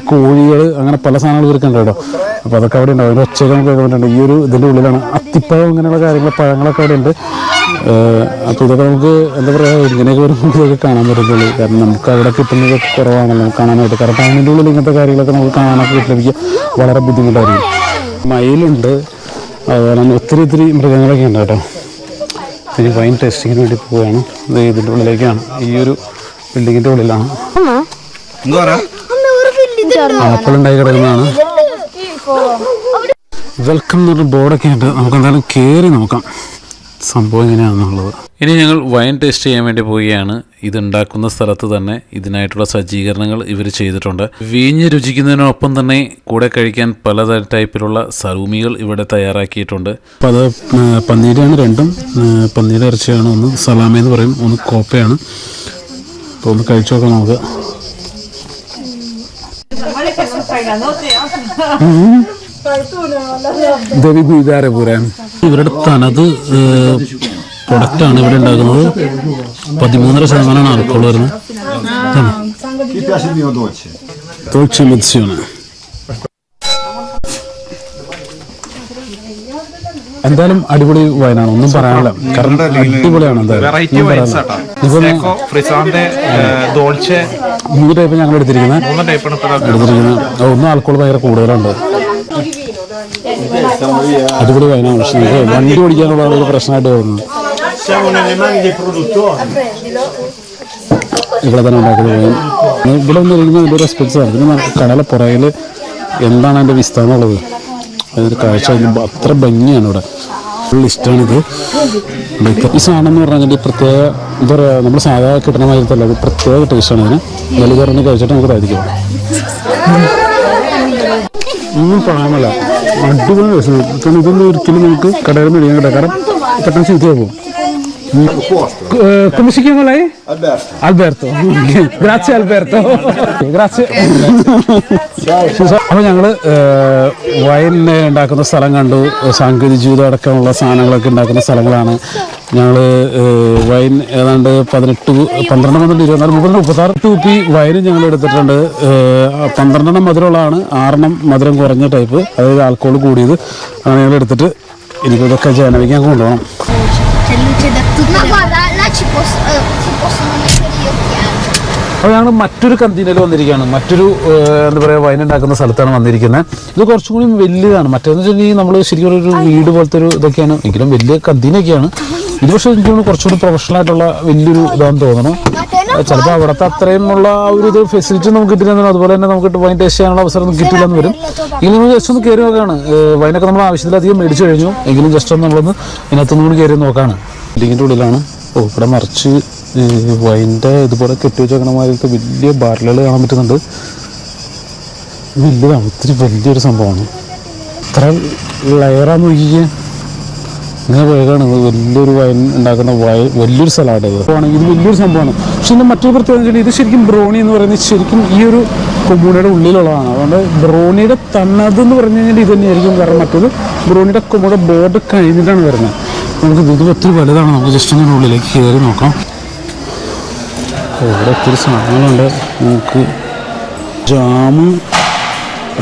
കോഴികൾ അങ്ങനെ പല സാധനങ്ങൾ ഇവർക്ക് ഉണ്ട് കേട്ടോ. അപ്പോൾ അതൊക്കെ അവിടെ ഉണ്ടാവും. അതിന്റെ ഒച്ചയൊക്കെ നമുക്ക് കേൾക്കുന്നുണ്ട് ഈ ഒരു ഇതിന്റെ ഉള്ളിലാണ് അത്തിപ്പഴം അങ്ങനെയുള്ള കാര്യങ്ങൾ പഴങ്ങളൊക്കെ അവിടെ ഉണ്ട്. അപ്പോൾ ഇതൊക്കെ നമുക്ക് എന്താ പറയുക ഇങ്ങനെയൊക്കെ വരുമ്പോൾ ഇതൊക്കെ കാണാൻ പറ്റത്തുള്ളൂ. കാരണം നമുക്ക് അവിടെ കിട്ടുന്നതൊക്കെ കുറവാണല്ലോ കാണാനായിട്ട്. കാരണം ടൗണിന്റെ ഉള്ളിൽ ഇങ്ങനത്തെ കാര്യങ്ങളൊക്കെ നമുക്ക് കാണാനൊക്കെ ലഭിക്കുക വളരെ ബുദ്ധിമുട്ടായിരിക്കും. മയിലുണ്ട്. അതുപോലെ തന്നെ ഒത്തിരി ഒത്തിരി മൃഗങ്ങളൊക്കെ ഉണ്ട് കേട്ടോ. ഇനി വൈൻ ടെസ്റ്റിങ്ങിന് വേണ്ടി പോവുകയാണ്. ഇത് ഇതിന്റെ ഉള്ളിലേക്കാണ്. ഈ ഒരു ബിൽഡിങ്ങിന്റെ ഉള്ളിലാണ്. ആപ്പിൾ ഉണ്ടായി കിടക്കുന്നതാണ്. വെൽക്കം എന്ന് പറഞ്ഞ ബോർഡൊക്കെ ഉണ്ട്. നമുക്ക് എന്തായാലും കയറി നോക്കാം. സംഭവം എങ്ങനെയാണെന്നുള്ളത്. ഇനി ഞങ്ങൾ വൈൻ ടേസ്റ്റ് ചെയ്യാൻ വേണ്ടി പോവുകയാണ്. ഇതുണ്ടാക്കുന്ന സ്ഥലത്ത് തന്നെ ഇതിനായിട്ടുള്ള സജ്ജീകരണങ്ങൾ ഇവർ ചെയ്തിട്ടുണ്ട്. വീഞ്ഞ് രുചിക്കുന്നതിനൊപ്പം തന്നെ കൂടെ കഴിക്കാൻ പല ടൈപ്പിലുള്ള സറൂമികൾ ഇവിടെ തയ്യാറാക്കിയിട്ടുണ്ട്. അത് പന്നീരാണ് രണ്ടും ആ, ഇറച്ചിയാണ് ഒന്ന് സലാമ എന്ന് പറയും ഒന്ന് കോപ്പയാണ്. അപ്പോൾ ഒന്ന് കഴിച്ചു നോക്കാം നമുക്ക്. പൂരാൻ ഇവരുടെ തനത് പ്രൊഡക്റ്റാണ് ഇവിടെ ഉണ്ടാക്കുന്നത്. പതിമൂന്നര ശതമാനമാണ് ആൾക്കോൾ വരുന്നത്. മത്സ്യമാണ്. എന്തായാലും അടിപൊളി വയനാണ് ഒന്നും പറയാനില്ല. കാരണം അടിപൊളിയാണ് എന്തായാലും. മൂന്ന് ടൈപ്പ് ഞങ്ങൾ എടുത്തിരിക്കുന്നത്. എടുത്തിരിക്കുന്നത് ഒന്നും ആൽക്കോൾ ഭയങ്കര കൂടുതലുണ്ട്. അടിപൊളി വേണം പക്ഷെ നമുക്ക് വണ്ടി ഓടിക്കാനുള്ള ഒരു പ്രശ്നമായിട്ട് dei ഇവിടെ തന്നെ ഉണ്ടാക്കുന്നത് ഇവിടെ ഒന്ന് ഇരിക്കുമ്പോൾ അതിന്റെ ഒരു എക്സ്പെൻസ് ആണ്. പിന്നെ കടല പുറകിൽ എന്താണ് അതിന്റെ വിസ്താരം ഉള്ളത് അതൊരു കാഴ്ച അത്ര ഭംഗിയാണ് ഇവിടെ. ഫുൾ ഇഷ്ടമാണിത്. ഈ സാധനം എന്ന് പറഞ്ഞാൽ പ്രത്യേക എന്താ പറയുക നമ്മൾ സാധാരണ കിട്ടണമായിരുന്നല്ല ഇത് പ്രത്യേക ടേസ്റ്റാണ് ഇതിന് വലുതറിഞ്ഞ് കഴിച്ചിട്ട് നമുക്ക് സാധിക്കും. ഒന്നും പറയാമല്ല അടിപൊളി രസം. ഇതൊന്നും ഒരിക്കലും നമുക്ക് കടയിൽ മേടിക്കാൻ കിട്ടാം കാരണം പെട്ടെന്ന് ചീത്തയായി പോകും come si chiama lei? Alberto. Alberto. (laughs) Grazie Alberto. Grazie. അപ്പോൾ ഞങ്ങൾ വൈൻ ഉണ്ടാക്കുന്ന സ്ഥലം കണ്ടു സാങ്കേതിക ജീവിതം അടക്കമുള്ള സാധനങ്ങളൊക്കെ ഉണ്ടാക്കുന്ന സ്ഥലങ്ങളാണ് ഞങ്ങൾ വൈൻ ഏതാണ്ട് പതിനെട്ട് പന്ത്രണ്ട് മുതൽ ഇരുപത്തിനാല് മുപ്പത് മുപ്പത്താറ് കുപ്പി വൈനും ഞങ്ങൾ എടുത്തിട്ടുണ്ട് പന്ത്രണ്ടെണ്ണം മധുരമുള്ളതാണ് ആറെണ്ണം മധുരം കുറഞ്ഞ ടൈപ്പ് അതായത് ആൽക്കോൾ കൂടിയത് ആണ് ഞങ്ങൾ എടുത്തിട്ട് എനിക്കിതൊക്കെ ജനവിക്കാൻ കൊണ്ടുപോകണം C'è luce da tutte Ma guarda, là ci, posso, si possono mettere gli occhiali. അപ്പോൾ ഞങ്ങൾ മറ്റൊരു കന്തിനയിൽ വന്നിരിക്കുകയാണ്. മറ്റൊരു എന്താ പറയുക വൈൻ ഉണ്ടാക്കുന്ന സ്ഥലത്താണ് വന്നിരിക്കുന്നത്. ഇത് കുറച്ചും കൂടി വലിയതാണ് മറ്റേന്ന് വെച്ചിട്ടുണ്ടെങ്കിൽ നമ്മൾ ശരിക്കും ഒരു വീട് പോലത്തെ ഒരു ഇതൊക്കെയാണ്. എങ്കിലും വലിയ കന്തിനൊക്കെയാണ് ഇത് പക്ഷേ എനിക്ക് തോന്നുന്നു കുറച്ചുകൂടി പ്രൊഫഷണൽ ആയിട്ടുള്ള വലിയൊരു ഇതാണെന്ന് തോന്നുന്നു ചിലപ്പോൾ അവിടുത്തെ അത്രയും ഉള്ള ആ ഒരു ഇത് ഫെസിലിറ്റി നമുക്ക് കിട്ടില്ലെന്ന് അതുപോലെ തന്നെ നമുക്ക് വൈൻ ടേസ്റ്റ് ചെയ്യാനുള്ള അവസരം കിട്ടില്ലെന്ന് വരും. ഇനി നമ്മൾ ജസ്റ്റ് ഒന്ന് കയറി നോക്കാണ്. വൈനൊക്കെ നമ്മൾ ആവശ്യത്തിലധികം മേടിച്ചു കഴിഞ്ഞു. എങ്കിലും ജസ്റ്റ് ഒന്ന് നമ്മളൊന്ന് ഇതിനകത്തൊന്നും കൂടി കയറി നോക്കാണ്. ബിൽഡിങ്ങിന്റെ ഉള്ളിലാണ് ഓ ഇവിടെ മറിച്ച് വൈന്റെ ഇതുപോലെ കെട്ടി വെച്ചേക്കണ മാതിരത്തെ വലിയ ബാരലുകൾ കാണാൻ പറ്റുന്നുണ്ട്. വലിയതാണ് ഒത്തിരി വലിയൊരു സംഭവമാണ്. ഇത്ര ലെയറാന്ന് നോക്കിയേ ഇങ്ങനെ വേഗമാണ് വലിയൊരു വയൻ ഉണ്ടാക്കുന്ന വയ വലിയൊരു സ്ഥലമാണ് ഇത്. ഇത് വലിയൊരു സംഭവമാണ്. പക്ഷെ ഇതിന്റെ മറ്റൊരു പ്രത്യേകത ഇത് ശരിക്കും ബ്രോണി എന്ന് പറയുന്നത് ശരിക്കും ഈ ഒരു കൊമ്മൂണിയുടെ ഉള്ളിലുള്ളതാണ്. അതുകൊണ്ട് ബ്രോണിയുടെ തനത് എന്ന് പറഞ്ഞു കഴിഞ്ഞാൽ ഇത് തന്നെയായിരിക്കും കാരണം മറ്റേത് ബ്രോണിയുടെ കൊമ്മൂടെ ബോർഡ് കഴിഞ്ഞിട്ടാണ് വരുന്നത്. നമുക്ക് ഇത് ഒത്തിരി വലുതാണ്. നമുക്ക് ജസ്റ്റ് ഒന്ന് ഉള്ളിലേക്ക് കയറി നോക്കാം. ഇവിടെ ഒത്തിരി സാധനങ്ങളുണ്ട്. നമുക്ക് ജാമ്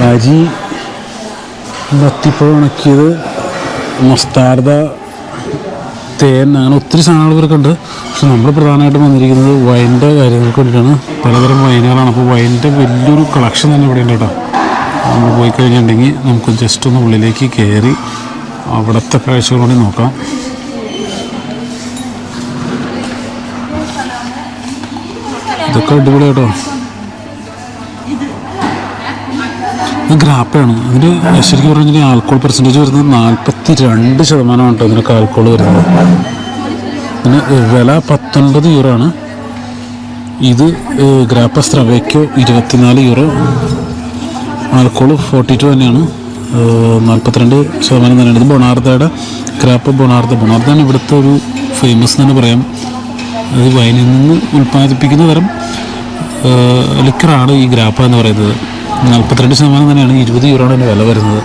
അരി നത്തിപ്പഴം ഉണക്കിയത് മസ്താർദ തേൻ അങ്ങനെ ഒത്തിരി സാധനങ്ങൾ ഉണ്ട് പക്ഷെ നമ്മൾ പ്രധാനമായിട്ടും വന്നിരിക്കുന്നത് വൈന്റെ കാര്യങ്ങൾക്ക് വേണ്ടിയിട്ടാണ്. പലതരം വൈനുകളാണ് അപ്പോൾ വൈന്റെ വലിയൊരു കളക്ഷൻ തന്നെ ഇവിടെ ഉണ്ട് കേട്ടോ. നമ്മൾ പോയി കഴിഞ്ഞിട്ടുണ്ടെങ്കിൽ നമുക്ക് ജസ്റ്റ് ഒന്ന് ഉള്ളിലേക്ക് കയറി അവിടുത്തെ കാഴ്ചകൾ കൂടി നോക്കാം. ഇതൊക്കെ അടിപൊളി ഇത് ഗ്രാപ്പയാണ് അതിന് ശരിക്കും പറഞ്ഞാൽ ആൽക്കോൾ പെർസെന്റേജ് വരുന്നത് നാൽപ്പത്തി രണ്ട് ശതമാനമാണ് കേട്ടോ ഇതിനൊക്കെ ആൽക്കോൾ വരുന്നത്. പിന്നെ വില പത്തൊൻപത് യൂറോ ആണ്. ഇത് ഗ്രാപ്പ സ്ത്രവയ്ക്കോ ഇരുപത്തിനാല് യൂറോ ആൽക്കോൾ ഫോർട്ടി ടു തന്നെയാണ് നാൽപ്പത്തിരണ്ട് ശതമാനം തന്നെയാണ്. ഇത് ബൊണാർദയുടെ ഗ്രാപ്പ ബൊണാർദ. ബൊണാർദയാണ് ഇവിടുത്തെ ഒരു ഫേമസ് എന്ന് തന്നെ പറയാം. അത് വൈനിൽ നിന്ന് ഉൽപ്പാദിപ്പിക്കുന്ന തരം ലിക്കറാണ് ഈ ഗ്രാപ്പ എന്ന് പറയുന്നത്. നാൽപ്പത്തിരണ്ട് ശതമാനം തന്നെയാണ് ഇരുപത് യൂറോയാണ് അതിന്റെ വില വരുന്നത്.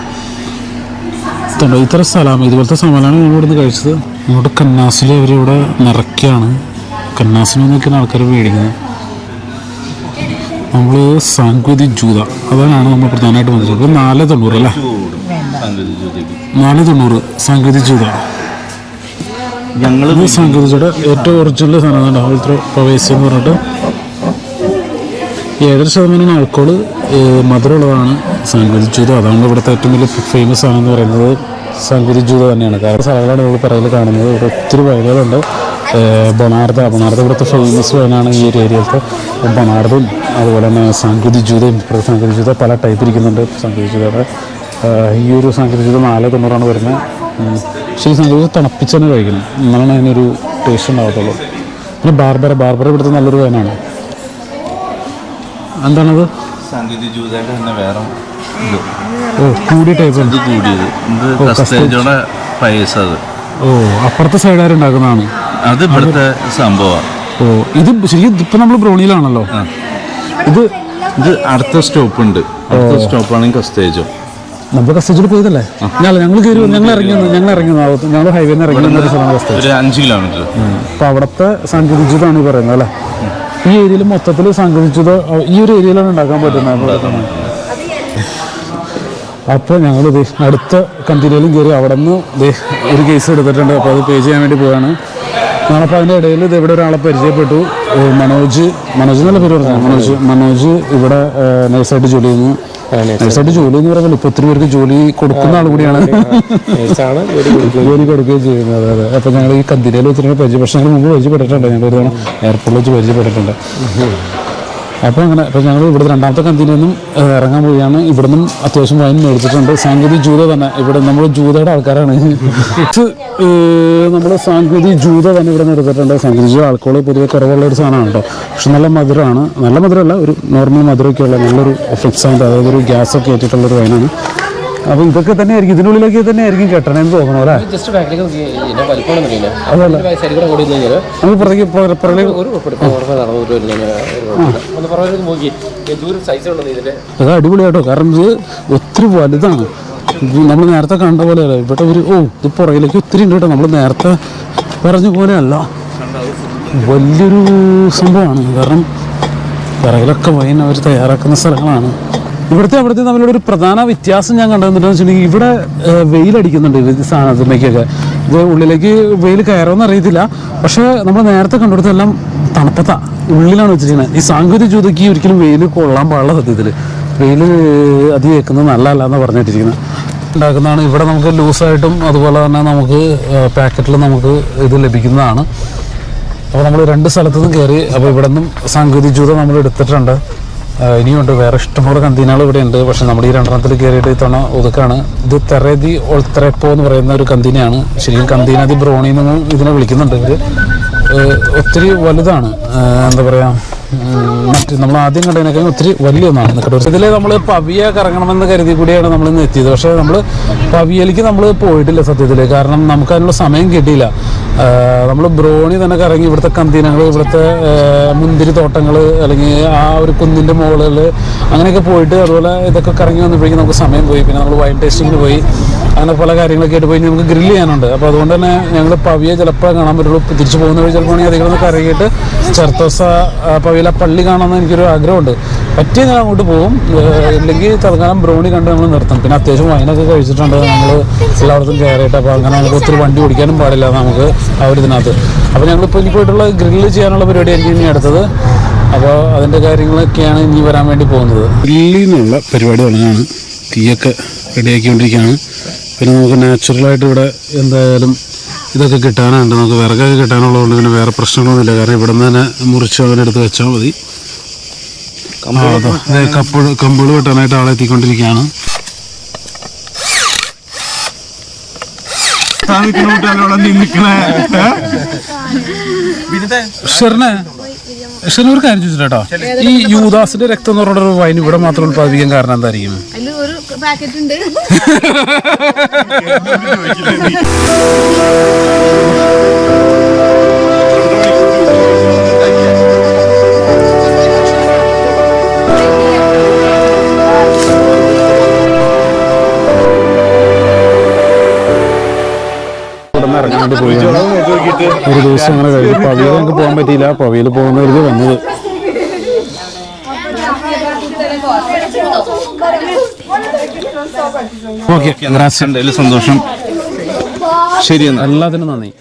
ഇതുണ്ടോ ഇത്ര സ്ഥലമാണ് ഇതുപോലത്തെ സ്ഥലമാണ് ഞങ്ങൾ ഇവിടുന്ന് കഴിച്ചത്. ഇങ്ങോട്ട് കന്നാസിൽ അവരിവിടെ നിറയ്ക്കാണ് കന്നാസിനെ നിന്നൊക്കെയാണ് ആൾക്കാർ മേടിക്കുന്നത് നമ്മൾ സാങ്കുതി ജൂത അതാണ് നമ്മൾ പ്രധാനമായിട്ട് ഇത് നാല് തൊണ്ണൂറ് അല്ലേ? നാല് തൊണ്ണൂറ് സാങ്കേതിക ജൂത. ഞങ്ങൾ സാങ്കേതിക ഏറ്റവും ഒറിജിനൽ സാധനമാണ്. അവിടുത്തെ പ്രവേശം എന്ന് പറഞ്ഞിട്ട് ഏഴര ശതമാനം ആൾക്കോൾ മധുരമുള്ളതാണ് സാങ്കുരി ജൂത അതാണ് ഇവിടുത്തെ ഏറ്റവും വലിയ ഫേമസ് ആണെന്ന് പറയുന്നത് സാങ്കുരി ജൂത തന്നെയാണ്. കാരണം സ്ഥലങ്ങളാണ് നമ്മൾ പറയൽ കാണുന്നത്. ഇവിടെ ഒത്തിരി വയലുകളുണ്ട്. ബൊണാർദ. ബൊണാർദ ഇവിടുത്തെ ഫേമസ് വയനാണ് ഈ ഒരു ഏരിയയിലത്തെ ബൊണാർദും അതുപോലെ തന്നെ സാങ്കേതിക ജൂതയും സാങ്കേതിക ജൂത പല ടൈപ്പ് ഇരിക്കുന്നുണ്ട് സാങ്കേതിക ജൂതയുടെ ഈ ഒരു സാങ്കേതിക ജൂത നാല് തൊണ്ണൂറാണ് വരുന്നത്. പക്ഷേ ഈ സാങ്കേതിക ജൂത തിളപ്പിച്ച് തന്നെ കഴിക്കണം. എന്നാലാണ് അതിനൊരു ടേസ്റ്റ് ഉണ്ടാകത്തുള്ളൂ പിന്നെ ബാർബറ ബാർബറ ഇവിടുത്തെ നല്ലൊരു വയനാണ് എന്താണത്? സംഗീത ജീവിതമായിട്ട് തന്നെ വേറെ ഓ കൂടിയ ടൈപ്പ് ഇത് കൂടിയത്. ഇത് കസ്റ്റേജോടെ അത് ഓ അപ്പുറത്തെ സൈഡാരുണ്ടാക്കുന്നതാണ് അത് ഇവിടുത്തെ സംഭവമാണ്. ഓ ഇത് ശരിക്കും ഇപ്പം നമ്മൾ ബ്രോണിയിലാണല്ലോ ഇത് ഇത് അടുത്ത സ്റ്റോപ്പ് ഉണ്ട്. അടുത്ത സ്റ്റോപ്പാണെങ്കിൽ കസ്റ്റേജോ നമ്മൾ കസ്റ്റേജിൽ പോയതല്ലേ? ഞങ്ങൾ ഞങ്ങൾ കയറി. ഞങ്ങൾ ഇറങ്ങുന്നു ഞങ്ങൾ ഇറങ്ങി ഞങ്ങൾ ഹൈവേന്ന് ഇറങ്ങി ഒരു അഞ്ച് കിലോമീറ്റർ അപ്പോൾ അവിടുത്തെ സാങ്കേതികതാണ് ഈ പറയുന്നത് അല്ലേ? ഈ ഏരിയയിൽ മൊത്തത്തിൽ സംഘടിച്ചത് ഈ ഒരു ഏരിയയിലാണ് ഉണ്ടാക്കാൻ പറ്റുന്നത്. അപ്പോൾ ഞങ്ങൾ അടുത്ത കന്തിരിയിലും കയറി അവിടെ നിന്ന് ഒരു കേസ് എടുത്തിട്ടുണ്ട്. അപ്പോൾ അത് പേ ചെയ്യാൻ വേണ്ടി പോവാണ്. ഞങ്ങളപ്പോൾ അതിന്റെ ഇടയിൽ ഇത് ഇവിടെ ഒരാളെ പരിചയപ്പെട്ടു. മനോജ് മനോജ് എന്നുള്ള പേര് പറഞ്ഞു മനോജ്. മനോജ് ഇവിടെ നൈസായിട്ട് ജോലി ചെയ്യുന്നു. നൈസായിട്ട് ജോലി എന്ന് പറയുമ്പോൾ ഇപ്പൊ ഒത്തിരി പേർക്ക് ജോലി കൊടുക്കുന്ന ആൾ കൂടിയാണ് ജോലി (laughs) കൊടുക്കുകയും ചെയ്യുന്നത്. അതെ അതെ. അപ്പൊ ഞങ്ങൾ ഈ കന്തിരയിൽ ഒത്തിരി പരിചയം പക്ഷേ ഞങ്ങൾ മുമ്പ് പരിചയപ്പെട്ടിട്ടുണ്ട്. ഞങ്ങൾ ഒരു തവണ എയർപോർട്ടിൽ വെച്ച് പരിചയപ്പെട്ടിട്ടുണ്ട്. അപ്പോൾ അങ്ങനെ അപ്പോൾ ഞങ്ങൾ ഇവിടുന്ന് രണ്ടാമത്തെ കന്തിയിൽ നിന്നും ഇറങ്ങാൻ പോവുകയാണ്. ഇവിടെ നിന്നും അത്യാവശ്യം വൈൻ മേടിച്ചിട്ടുണ്ട്. സാങ്കേതിക ജൂത തന്നെ. ഇവിടെ നമ്മൾ ജൂതയുടെ ആൾക്കാരാണ്. നമ്മൾ സാങ്കേതിക ജൂത തന്നെ ഇവിടെ നിന്ന് എടുത്തിട്ടുണ്ട് സാങ്കേതിക ആൾക്കോൾ പൊതുവെ കുറവുള്ള ഒരു സാധനമാണ് കേട്ടോ. പക്ഷെ നല്ല മധുരമാണ്. നല്ല മധുരമല്ല ഒരു നോർമൽ മധുരമൊക്കെയുള്ള നല്ലൊരു ഫ്ലിക്സ് ആയിട്ട് അതായത് ഒരു ഗ്യാസൊക്കെ ഏറ്റിട്ടുള്ളൊരു വൈനാണ് അപ്പോൾ ഇതൊക്കെ തന്നെ ആയിരിക്കും ഇതിനുള്ളിലേക്ക് തന്നെ ആയിരിക്കും കെട്ടണമെന്ന് തോന്നണം അല്ലേ? ജസ്റ്റ് ബാക്കിലേക്ക് നമ്മൾ പുറത്തേക്ക് അത് അടിപൊളിയാട്ടോ കാരണം ഇത് ഒത്തിരി വലുതാണ്. നമ്മൾ നേരത്തെ കണ്ട പോലെയല്ല ഇവിടെ ഒരു ഓ ഇത് പുറകിലേക്ക് ഒത്തിരി ഉണ്ട് കേട്ടോ. നമ്മൾ നേരത്തെ പറഞ്ഞ പോലെയല്ല. വലിയൊരു സംഭവമാണ്. കാരണം പുറകിലൊക്കെ വൈൻ അവർ തയ്യാറാക്കുന്ന സ്ഥലങ്ങളാണ്. ഇവിടുത്തെ അവിടുത്തെ തമ്മിലുള്ള ഒരു പ്രധാന വ്യത്യാസം ഞാൻ കണ്ടതെന്ന് വെച്ചിട്ടുണ്ടെങ്കിൽ ഇവിടെ വെയിലടിക്കുന്നുണ്ട് ഇത് സാധനത്തിലേക്കൊക്കെ ഇത് ഉള്ളിലേക്ക് വെയിൽ കയറുമെന്ന് അറിയത്തില്ല. പക്ഷേ നമ്മൾ നേരത്തെ കണ്ടെടുത്തെല്ലാം തണുപ്പത്ത. ഉള്ളിലാണ് വെച്ചിരിക്കുന്നത്. ഈ സാങ്കേതിക ജ്യോതിക്ക് ഒരിക്കലും വെയിൽ കൊള്ളാൻ പാടില്ല സത്യത്തിൽ വെയിൽ അധികം വെക്കുന്നത് നല്ലതല്ല എന്ന് പറഞ്ഞിട്ടിരിക്കുന്നത്. ഉണ്ടാക്കുന്നതാണ്. ഇവിടെ നമുക്ക് ലൂസായിട്ടും അതുപോലെ തന്നെ നമുക്ക് പാക്കറ്റിൽ നമുക്ക് ഇത് ലഭിക്കുന്നതാണ്. അപ്പോൾ നമ്മൾ രണ്ട് സ്ഥലത്തു നിന്നും കയറി അപ്പോൾ ഇവിടെ നിന്നും സാങ്കേതിക ജ്യൂത നമ്മൾ എടുത്തിട്ടുണ്ട്. ഇനിയുണ്ട്. വേറെ ഇഷ്ടംപോലെ കന്തീനകൾ ഇവിടെ ഉണ്ട് പക്ഷെ നമ്മുടെ ഈ രണ്ടെണ്ണത്തിൽ കയറിയിട്ട് ഇത്തവണ ഒതുക്കാണ്. ഇത് തെറേതി ഒൾത്തരപ്പോ എന്ന് പറയുന്ന ഒരു കന്തീനയാണ്. ശരിക്കും കന്തീനാതി ബ്രോണി എന്നും ഇതിനെ വിളിക്കുന്നുണ്ട് ഇവർ ഒത്തിരി വലുതാണ്. എന്താ പറയുക നമ്മൾ ആദ്യം കണ്ടതിനൊക്കെ ഒത്തിരി വലിയ ഒന്നാണ് ഇതിൽ നമ്മൾ പവിയ കറങ്ങണമെന്ന് കരുതി കൂടിയാണ് നമ്മൾ ഇന്ന് എത്തിയത്. പക്ഷേ നമ്മൾ പവിയയിലേക്ക് നമ്മൾ പോയിട്ടില്ല സത്യത്തിൽ കാരണം നമുക്ക് അതിനുള്ള സമയം കിട്ടിയില്ല. നമ്മൾ ബ്രോണി തന്നെ കറങ്ങി ഇവിടുത്തെ കന്തീനങ്ങൾ ഇവിടുത്തെ മുന്തിരി തോട്ടങ്ങൾ അല്ലെങ്കിൽ ആ ഒരു കുന്നിന്റെ മുകളിൽ അങ്ങനെയൊക്കെ പോയിട്ട് അതുപോലെ ഇതൊക്കെ കറങ്ങി വന്നപ്പോഴേക്കും നമുക്ക് സമയം പോയി. പിന്നെ നമ്മൾ വൈൻ ടേസ്റ്റിങ്ങിന് പോയി. അങ്ങനെ പല കാര്യങ്ങളൊക്കെ ആയിട്ട് പോയി നമുക്ക് ഗ്രില്ല് ചെയ്യാനുണ്ട്. അപ്പോൾ അതുകൊണ്ട് തന്നെ ഞങ്ങൾ പവിയെ ചിലപ്പോൾ കാണാൻ പറ്റുള്ളൂ. തിരിച്ചു പോകുന്ന വഴി ചിലപ്പോൾ അധികം ഒന്ന് കറങ്ങിയിട്ട് ചെർത്തോസ പവിയിലെ പള്ളി കാണാമെന്ന് എനിക്കൊരു ആഗ്രഹമുണ്ട്. പറ്റിയ ഞാൻ അങ്ങോട്ട് പോകും. ഇല്ലെങ്കിൽ തൽക്കാലം ബ്രോണി കണ്ട് നമ്മൾ നിർത്തും. പിന്നെ അത്യാവശ്യം വൈനൊക്കെ കഴിച്ചിട്ടുണ്ട്. നമ്മൾ എല്ലായിടത്തും കയറിയിട്ട് അപ്പോൾ അങ്ങനെ നമുക്ക് ഒത്തിരി വണ്ടി ഓടിക്കാനും പാടില്ല നമുക്ക് ആ ഒരു ഇതിനകത്ത്. അപ്പോൾ ഞങ്ങളിപ്പോൾ ഇനി പോയിട്ടുള്ള ഗ്രില്ല് ചെയ്യാനുള്ള പരിപാടി എനിക്ക് ഇനി അടുത്തത്. അപ്പോൾ അതിന്റെ കാര്യങ്ങളൊക്കെയാണ് ഇനി വരാൻ വേണ്ടി പോകുന്നത്. ഗ്രില്ലിൽ നിന്നുള്ള പരിപാടി തുടങ്ങാണ്. തീയൊക്കെ റെഡിയാക്കിക്കൊണ്ടിരിക്കുകയാണ് പിന്നെ നമുക്ക് നാച്ചുറലായിട്ട് ഇവിടെ എന്തായാലും ഇതൊക്കെ കിട്ടാനുണ്ട്. നമുക്ക് വിറകൊക്കെ കിട്ടാനുള്ളതുകൊണ്ട് പിന്നെ വേറെ പ്രശ്നങ്ങളൊന്നുമില്ല. കാരണം ഇവിടെ നിന്ന് തന്നെ മുറിച്ച് അവരെടുത്ത് വെച്ചാൽ മതി. കപ്പുകൾ കമ്പുകൾ വെട്ടാനായിട്ട് ആളെ എത്തിക്കൊണ്ടിരിക്കുകയാണ്. ഷെറിന് ഒരു കാര്യം ചോദിച്ചിട്ടോ ഈ യൂദാസിന്റെ രക്തം എന്ന് പറഞ്ഞ ഒരു വൈൻ ഇവിടെ മാത്രം ഉത്പാദിപ്പിക്കാൻ കാരണം എന്തായിരിക്കും? അതിൽ ഒരു പാക്കറ്റ് ഉണ്ട്. (laughs) (laughs) ഇറങ്ങാൻ പോയി. ഒരു ദിവസം അങ്ങനെ കഴിഞ്ഞു പവിയിൽ നമുക്ക് പോകാൻ പറ്റിയില്ല. പവിയിൽ പോകുന്നവർക്ക് വന്നത്. ഓക്കെ സന്തോഷം. ശരി എല്ലാത്തിനും നന്ദി.